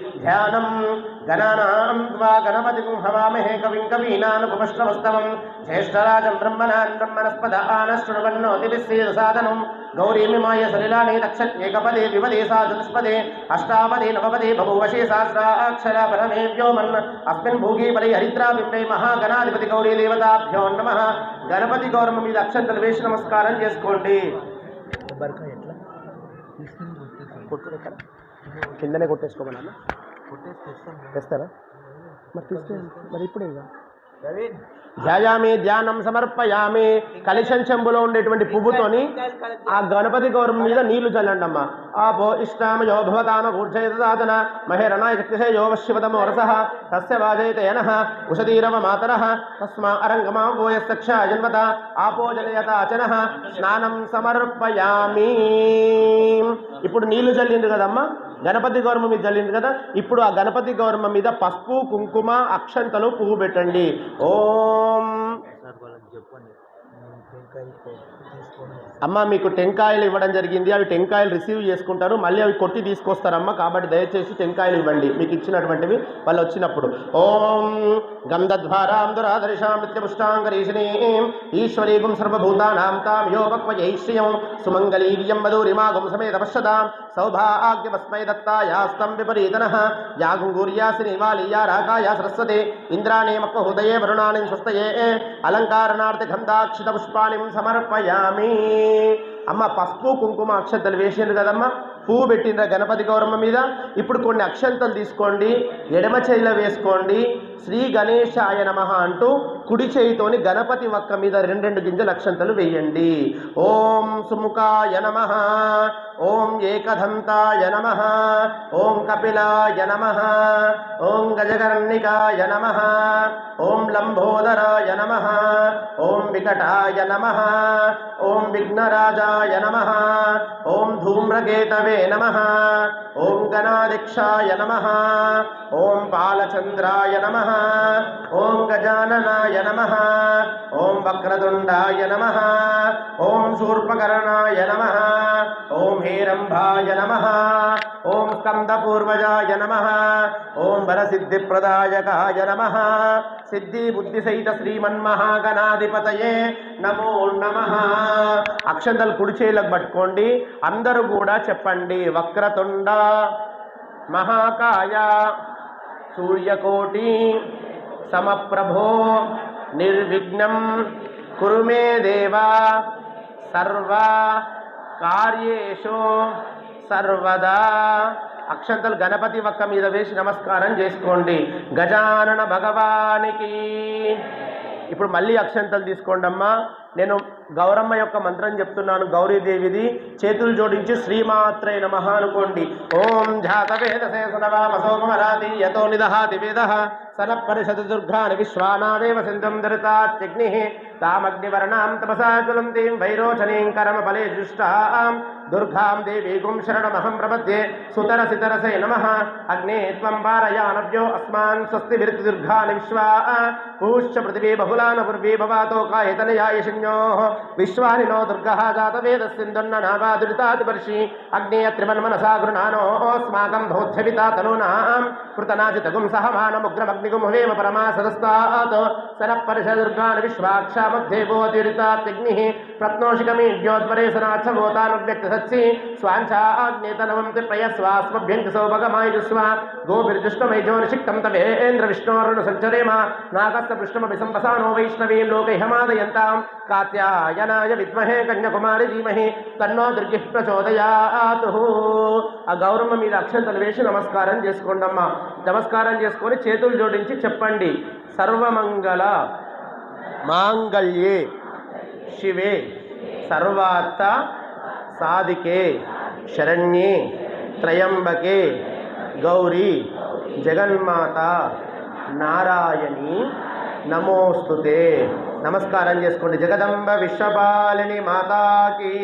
ధ్యానం గణానాం త్వా గణపతిం హవామహే కవిం కవీనానుపమశ్రవస్తవం. జ్యేష్ఠరాజం బ్రహ్మణాన్ బ్రహ్మణస్పద ఆనశృణవన్నోతి విశ్వేద సాధనం. గౌరీమిమాయ సలిలాని దక్షత్యేకపదే విపదే సా చతుష్పదే. అష్టాపదే నవపదే బభూవశే సహస్రాక్షర పరమే వ్యోమన్. అస్మిన్ భూగి పరి హరిద్రా బింబే మహాగణాధిపతి గౌరీ దేవతాభ్యో నమ. గణపతి గౌరవం మీద అక్షంతలు వేసి నమస్కారం చేసుకోండి. కిందనే కొట్టేసుకోమన్నా కొట్టేసి తెస్తాం తెస్తారా? మరి తీసుకే మరి ఇప్పుడే ఇక ధ్యాయామి ధ్యానం సమర్పయామి కలిశం చెంబులో ఉండేటువంటి పువ్వుతోని ఆ గణపతి గౌరవం మీద నీళ్ళు చల్లండి అమ్మ ఆపో ఇష్టామ యో భవతామ ఊర్జయదాతన మహేరణాయ శక్తిశే యో వశ్యవతమ వరస తస్య వాజయతేన ఉషదీరవ మాతర తస్మా అరంగమా భూయస్తక్ష ఆపో జలయత స్నానం సమర్పయామి. ఇప్పుడు నీళ్ళు చల్లిండు కదమ్మా గణపతి గౌరవం మీద చల్లిండు కదా ఇప్పుడు ఆ గణపతి గౌరవం మీద పసుపు కుంకుమ అక్షంతలు పువ్వు పెట్టండి. ఓం. చెప్పండి అమ్మ మీకు టెంకాయలు ఇవ్వడం జరిగింది. అవి టెంకాయలు రిసీవ్ చేసుకుంటారు. మళ్ళీ అవి కొట్టి తీసుకొస్తారమ్మ. కాబట్టి దయచేసి టెంకాయలు ఇవ్వండి. మీకు ఇచ్చినటువంటివి వాళ్ళు వచ్చినప్పుడు. ఓం గంధద్వారాం దురాదర్శాం నిత్యపుష్టాంగరీషిణీం ఈశ్వరీగుం సర్వభూతానాం తాం యోపక్వయైశ్రియం సుమంగళీర్యం వధూరిమాగుం సమేత తపశ్యతాం సౌభాగ్యమస్మై దత్తాయాస్తం విపరీతన యాగుంగూర్యాసి నివాలీయా రాకాయ సరస్వతే ఇంద్రాణేమక్వ హృదయే వరుణాని స్వస్తయే అలంకారణార్థ అక్షత పుష్పాలిం సమర్పయామి. అమ్మ పసుపు కుంకుమ అక్షంతలు వేసిండ్రు కదమ్మా. పువ్వు పెట్టిండ్ర గణపతి గౌరమ్మ మీద. ఇప్పుడు కొన్ని అక్షంతలు తీసుకోండి. ఎడమ చేయిలో వేసుకోండి. శ్రీ గణేశాయ నమ అంటూ కుడి చేయితోని గణపతి వక్క మీద రెండు రెండు గింజలు అక్షంతలు వేయండి ఓం సుముఖాయ నమ ఓం ఏకదంతాయ నమ ఓం కపిలాయ నమ ఓం గజకర్ణికాయ నమ ఓం లంబోదరాయ నమ ఓం వికటాయ నమ ఓం విఘ్నరాజాయ నమ ఓం ధూమ్రకేతవే నమ ఓం గణాదిక్షాయ నమ ఓం బాలచంద్రాయ నమ ఓం గజాననాయ నమ ఓం వక్రతుండాయ నమ ఓం శూర్పకర్ణాయ నమ ఓం హేరంభాయ నమ ఓం స్కందపూర్వజాయ నమ ఓం వరసిద్ధిప్రదాయకాయ నమ సిద్ధి బుద్ధిసహిత శ్రీమన్మహాగణాధిపతయే నమో నమ అక్షంతలు కుడిచేలకు పట్టుకోండి. అందరూ కూడా చెప్పండి వక్రతుండ మహాకాయ సూర్యకోటి సమప్రభో నిర్విఘ్నం. కురు మే దేవా. సర్వ కార్యేషు. సర్వదా. అక్షంతలు గణపతి వక్క మీద వేసి నమస్కారం చేసుకోండి. గజానన భగవానికి. ఇప్పుడు మళ్ళీ అక్షంతలు తీసుకోండి అమ్మా. నేను గౌరమ్మ యొక్క మంత్రం చెప్తున్నాను గౌరీదేవిది. చేతులు జోడించి శ్రీమాత్రే నమ అనుకోండి. ఓం జాతవేద శేషనవామసోమరాతి యతో నిదహాతి వేద. సన పరిషద్ దుర్గాని విశ్వానావేవ సింధుం ధరితాగ్ని తామగ్నివర్ణాం తపసా జ్వలంతీం వైరోచనీం కరమ ఫలే దృష్టాం दुर्गां देवीगुं शरणमहं प्रपद्ये। सुतरसितरसे नमः। अग्ने त्वं वारयानव्यो अस्मान् स्वस्ति विरुद्धुर्घानि विश्वा ऊश्च पृथिवी बहुलान पूर्वी भवातो कायतनयायशिन्योः विश्वानि नो दुर्गः जातवेदस्सिन्धुन्ननाभादुरितादिवर्षि। अग्नेय त्रिवन्मनसा गृणानोऽस्माकं बौद्धविता तनूनां। कृतनाचितगुं सहमानमुग्रमग्निगुमुहेम परमा सदस्तात् सरः परिषदुर्गान् विश्वाक्षामध्ये भोतिरितात्यग्निः प्रत्नोषिकमीड्योद्वरे सनाथभूतानुव्यक्त పరిషదుర్గాన్ విశ్వాక్షామధ్యేవోతిరితాగ్నిః ప్రత్నోషికమీడ్యోద్వరే సనాథవోతానువ్యక్త స్వాంఛాగ్నేతనవంతి ప్రయస్వాస్మభ్యంతి సౌభగమాయుస్వ గోభిర్జుష్టమైజోనిషిక్తం తవేంద్ర విష్ణోరుణ సంచరేమ నాగస్త పృష్ఠమపి సంపసానో వైష్ణవీం లోకైహమాదయంతాం కాత్యాయనాయ విద్మహే కన్యాకుమారి ధీమహి తన్నో దుర్గి ప్రచోదయాతు ఆ గౌరమ్మ మీద అక్షంతలు వేసి నమస్కారం చేసుకోండమ్మా। నమస్కారం చేసుకొని చేతులు జోడించి చెప్పండి। సర్వమంగళ మాంగళ్యే శివే. సర్వార్థ సాధికే శరణ్యే త్రయంబకే గౌరీ జగన్మాత నారాయణి నమోస్తుతే. నమస్కారం చేసుకోండి. జగదంబ విశ్వపాలిని మాతాకి.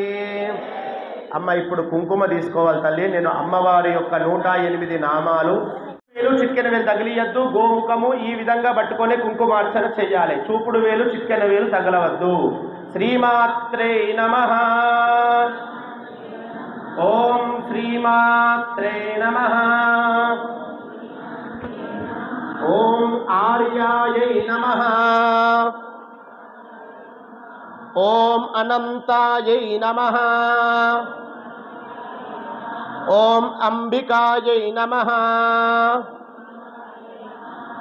అమ్మ ఇప్పుడు కుంకుమ తీసుకోవాలి తల్లి. నేను అమ్మవారి యొక్క నూట ఎనిమిది నామాలు. వేలు చిట్కెన వేలు తగిలియద్దు. గోముఖము ఈ విధంగా పట్టుకొని కుంకుమార్చన చేయాలి. చూపుడు వేలు చిట్కెన వేలు తగలవద్దు. श्रीमात्रे नमः। ओम श्रीमात्रे नमः। ओम आर्याय नमः। ओम अनंताय नमः। ओम अंबिकाय नमः।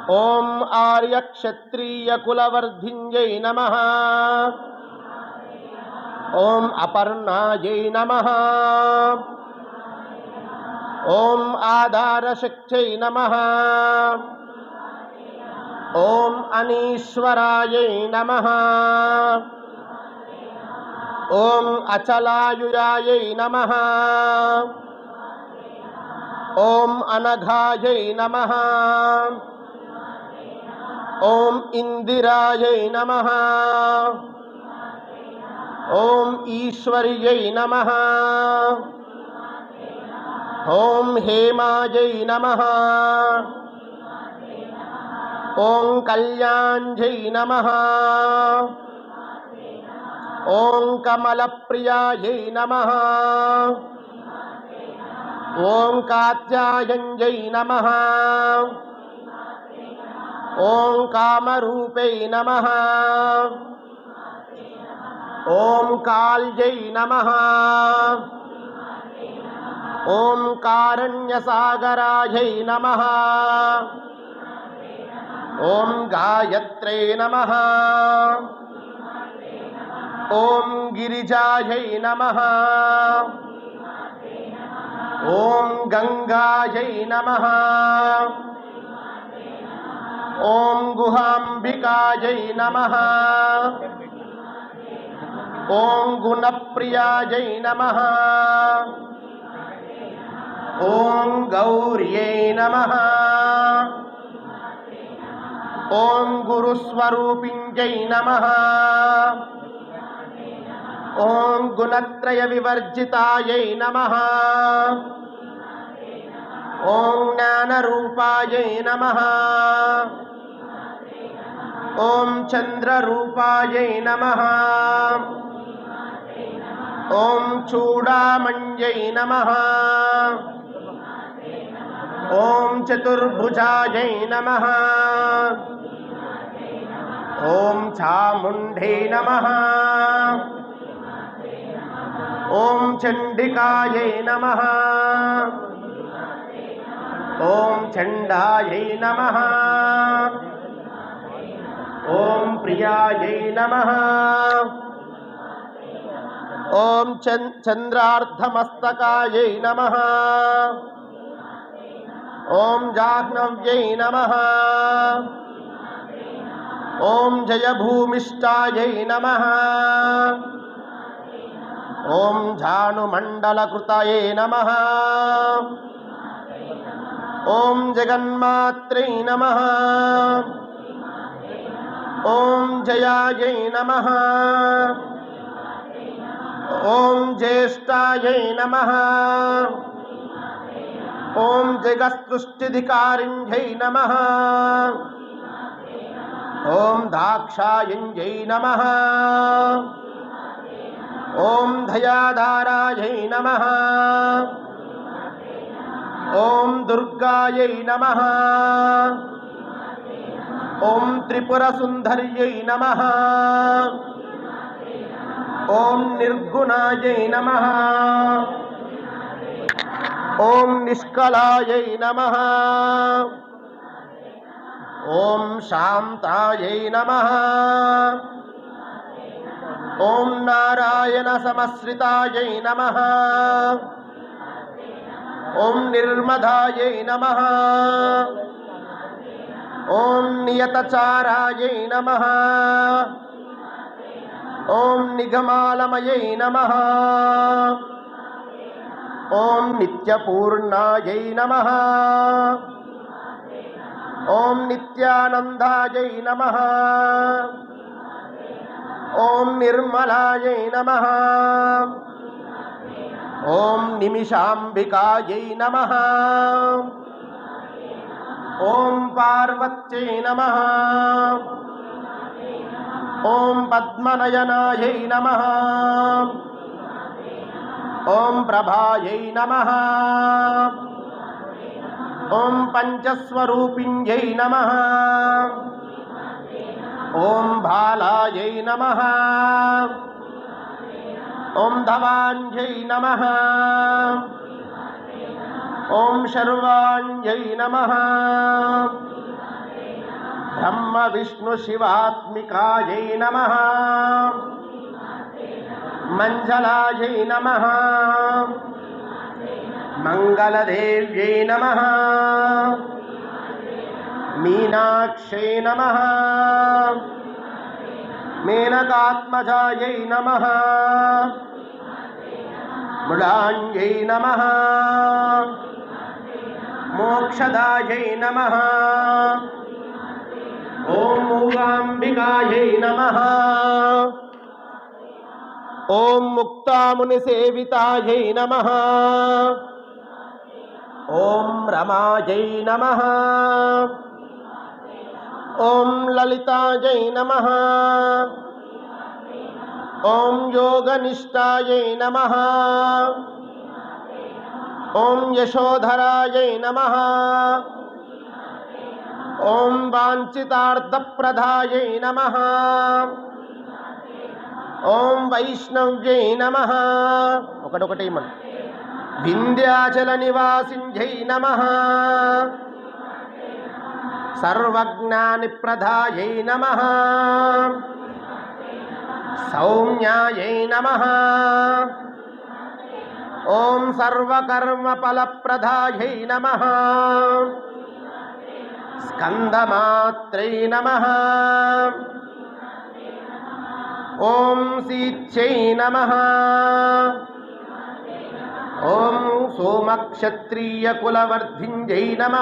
ओम आर्य क्षत्रिय कुलवर्धिन्यै नमः। ఆర్యక్షత్రియకులవర్ధిన్యై నమ ఓం అపర్ణాయై నమ ఓం ఆధారశక్త్యై నమ ఓం అనీశ్వరాయై నమ ఓం అచలాయుయాయై నమ ఓం అనఘాయై నమ ఓం ఇందిరాయై నమ ఓం ఈశ్వర్యై నమ ఓం హేమాయై నమ ఓం కళ్యాణ్యై నమ ఓం కమలప్రియాయై నమ ఓం కాత్యాయంజై నమ ఓం కామరూపై నమ ఓం కాల్యై నమ ఓం కారణ్యసాగరాయై నమ ఓం గాయత్రై నమ ఓం గిరిజాయై నమ ఓం గంగాయై నమ ఓం గుహాంబికాయై నమ ఓం గుణప్రియాయై నమ. ఓం గౌర్యై నమ. ఓం గురుస్వరూపించై నమ. ఓం గుణత్రయ వివర్జితాయై నమ. ఓం జ్ఞానరూపాయై నమ. ఓం చంద్రరూపాయై నమ. ఓం చూడామణ్యై నమ ఓం చతుర్భుజాయై నమ ఓం చాముండే నమ ఓం చండికాయై నమ ఓం చండాయై నమ ఓం ప్రియాయై నమ ఓం చన్ చంద్రార్ధమస్తకాయై నమ ఓం జాహ్నవ్యై నమ ఓం జయభూమిష్టాయై నమ ఓం జానుమండలకృతయే నమ ఓం జగన్మాత్రై నమ ఓం జయాయై నమ ఓం జ్యేష్ఠాయై నమ ఓం జగత్సృష్టిధికారిణ్యై నమ ఓం దాక్షాయంజై నమ ఓం దయాధారాయై నమ ఓం దుర్గాయై నమ ఓం త్రిపురసుందర్యై నమ ఓం నిర్గుణాయై నమ ఓం నిష్కలాయై నమ ఓం శాంతాయై నమ ఓం నారాయణ సమశ్రితాయై నమ ఓం నిర్మదాయై నమ ఓం నియతచారాయై నమ ఓం నిగమాలమయై నమ ఓం నిత్యపూర్ణాయై నమ ఓం నిత్యానందాయై నమ ఓం నిర్మలాయై నమ ఓం నిమిషాంబికాయై నమ ఓం పార్వత్యై నమ ఓం పద్మనయనాయై నమ ఓం ప్రభాయై నమ ఓం పంచస్వరూపిణ్యై నమ ఓం బాలాయై నమ ఓం ధవాంజై నమ ఓం శర్వాంజై నమ బ్రహ్మ విష్ణు శివాత్మికాయై నమ మంజలాయై నమ మంగళదేవ్యై నమ మీనాక్షై నమ మేనకాత్మజాయై నమ మృళాంజై నమ మోక్షదాయై నమ ఓం మూగాంబికాయై నమ ఓం ముక్తామునిసేవితాయై నమ ఓం రమాజై నమ ఓం లలితాజై నమ ఓం యోగనిష్టాయై నమ ఓం యశోధరాయై నమ ఓం వాంఛితార్థప్రదాయై నమ. ఓం వైష్ణవ్యై నమ. ఒకటొకటి మన వింధ్యాచల నివాసింజై నమ. సర్వజ్ఞాని సర్వజ్ఞానిప్రదాయై నమ. సౌమ్యాయై నమ. ఓం సర్వకర్మఫలప్రదాయై నమ. స్కందమాత్రై నమ. ఓం శీత్యై నమ. ఓం సోమక్షత్రియకులవర్ధింజై నమ.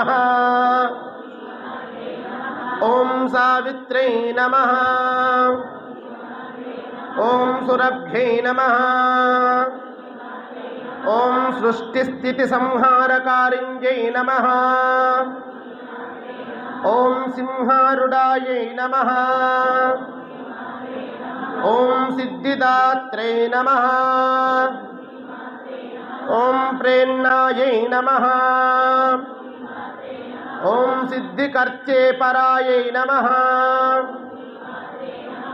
ఓం సావిత్రై నమ. ఓం సురభ్యై నమ. ఓం సృష్టిస్థితి సంహారకారింజై నమ. ఓం సింహారుడాయై నమ. ఓం సిద్ధిదాత్రే నమ. ఓం ప్రేణాయై నమ. ఓం సిద్ధికర్చే పరాయై నమ.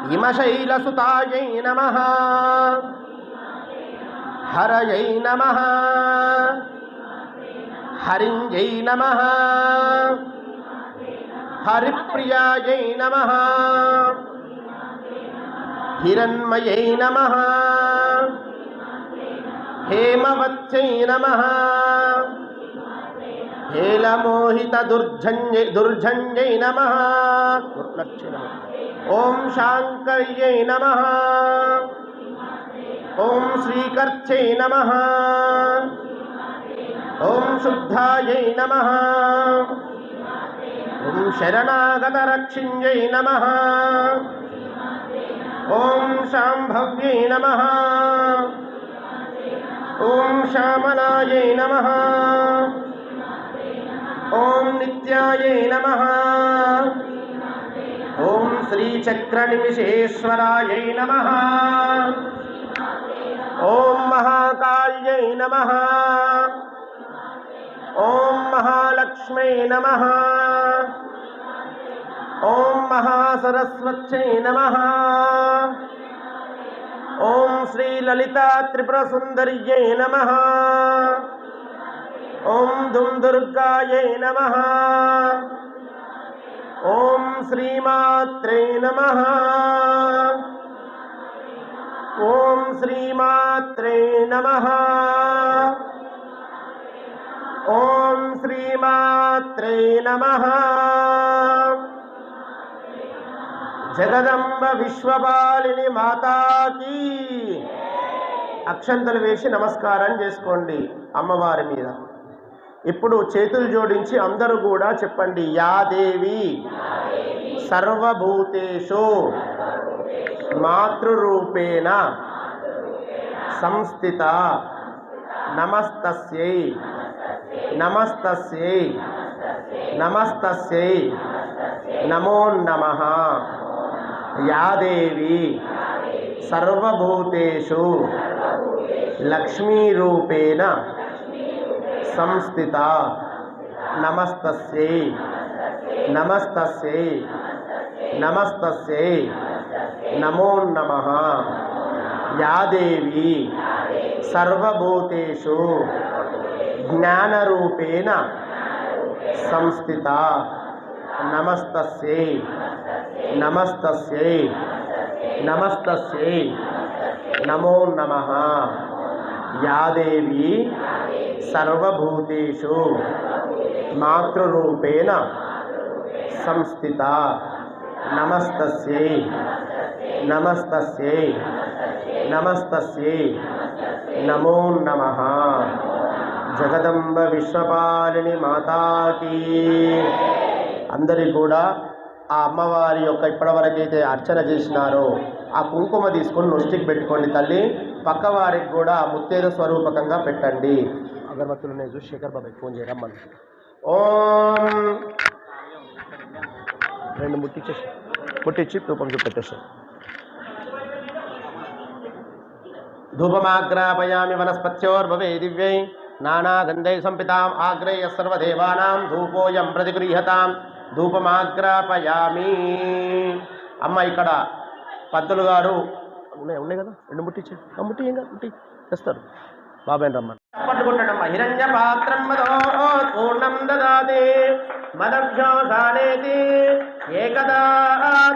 హిమశైలసుతాయై నమ. హరయై నమ. హరింజై నమ. హరిప్రియాయై నమ హిరణ్మయై నమ హేమవత్సై నమ హేలమోహిత దుర్జన్య దుర్జన్యై నమ ఓం శాంకర్యై నమ ఓం శ్రీకర్చై నమ ఓం శుద్ధాయై గురు శరణాగత రక్షింజై నమ ఓం శాంభవ్యై నమ ఓం శ్యామలాయై నమ ఓం నిత్యాయై నమ ఓం శ్రీచక్రనిమిషేశ్వరాయై నమ ఓం మహాకాళ్యై నమ ఓం మహాలక్ష్మై నమ ఓం మహాసరస్వత్యై నమ. ఓం శ్రీ శ్రీలలితా త్రిపురసుందర్యై నమ. ఓం దుం దుర్గాయై నమ. ఓం శ్రీమాత్రే నమ. ఓం శ్రీమాత్రే నమ. ఓం శ్రీమాత్రే నమ. జగదంబ విశ్వపాలిని మాతాకి. అక్షంతలు వేసి నమస్కారం చేసుకోండి అమ్మవారి మీద. ఇప్పుడు చేతులు జోడించి అందరూ కూడా చెప్పండి యాదేవి సర్వభూతేషు. మాతృరూపేణ. సంస్థిత. నమస్తస్యై. నమస్తస్యై. నమస్తస్యై. నమో నమ. యాదేవి సర్వభూతేషు లక్ష్మీరూపేణ సంస్థిత నమస్తస్యై నమస్తస్యై నమస్తస్యై నమో నమ యాదేవి సర్వభూతేషు జ్ఞానరూపేణ సంస్థిత నమస్తస్యై నమస్తస్యై. నమస్తస్యై. నమో నమ. యాదేవి సర్వభూతేషు మాతృరూపేణ సంస్థిత. నమస్తస్యై. నమస్తస్యై. నమస్తస్యై. నమో నమ. జగదంబ విశ్వపాలిని మాతాకి. అందరి కూడా ఆ అమ్మవారి యొక్క ఇప్పటివరకైతే అర్చన చేసినారో ఆ కుంకుమ తీసుకొని నొష్టికి పెట్టుకోండి తల్లి. పక్క వారికి కూడా ముత్తేద స్వరూపకంగా పెట్టండి. అగరబత్తులు ఉన్నాయి చూసి శేఖర్ బాబాయ్ ఫోన్ చేయరమ్మని ఓం. రెండు ముట్టించేసి ముట్టించి ధూపం చూపెట్టేసి. ధూపమాగ్రాపయామి వనస్పత్యోర్భవే దివ్యై. నానాగంధై సంపితాం ఆగ్రేయ సర్వదేవానాం ధూపోయం ప్రతిగృహ్యతాం. ధూపమాగ్రాపయామి. అమ్మ ఇక్కడ పద్దులు గారు ఉన్నాయి ఉన్నాయి కదా? రెండు ముట్టించి ముట్టి ఏం కాదు ముట్టి తెస్తారు బాబాయ్ రమ్మని పట్టుకుంటాడమ్మ. హిరణ్య పాత్రం మదో పూర్ణం దదాతి. మదభ్యోసానేతి. ఏకదా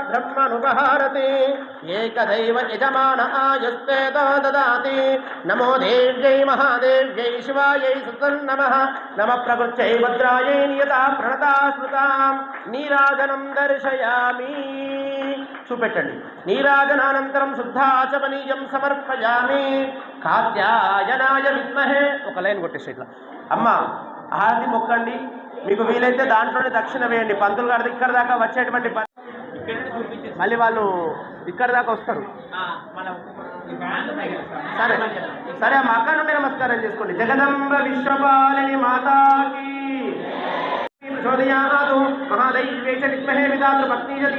బ్రహ్మనుపహారతి. ఏకదైవ యజమాన ఆయుస్తేతో దదాతి. నమో దేవ్యై మహాదేవ్యై శివాయై సుతం నమ. నమ ప్రకృత్యై భద్రాయై నియత ప్రణతా స్మృతాం. నీరాజనం దర్శయామి. చూపెట్టండి. నీరాజనానంతరం శుద్ధాచమనీయం సమర్పయామి. కాత్యాయనాయ విద్మహే. ఒక లైన్ కొట్టేసి ఇట్లా. అమ్మ హారతి మొక్కండి. మీకు వీలైతే దాంట్లోనే దక్షిణ వేయండి. పంతులు గారి ఇక్కడ దాకా వచ్చేటువంటి మళ్ళీ వాళ్ళు ఇక్కడ దాకా వస్తారు. సరే. సరే అమ్మ అక్కడ నుండి నమస్కారం చేసుకోండి. జగదంబ విశ్వపాలిని మాతాకి. ప్రచోదయాదు మహాదైవ్యే చ విద్మహే విధాతృ ధీమహి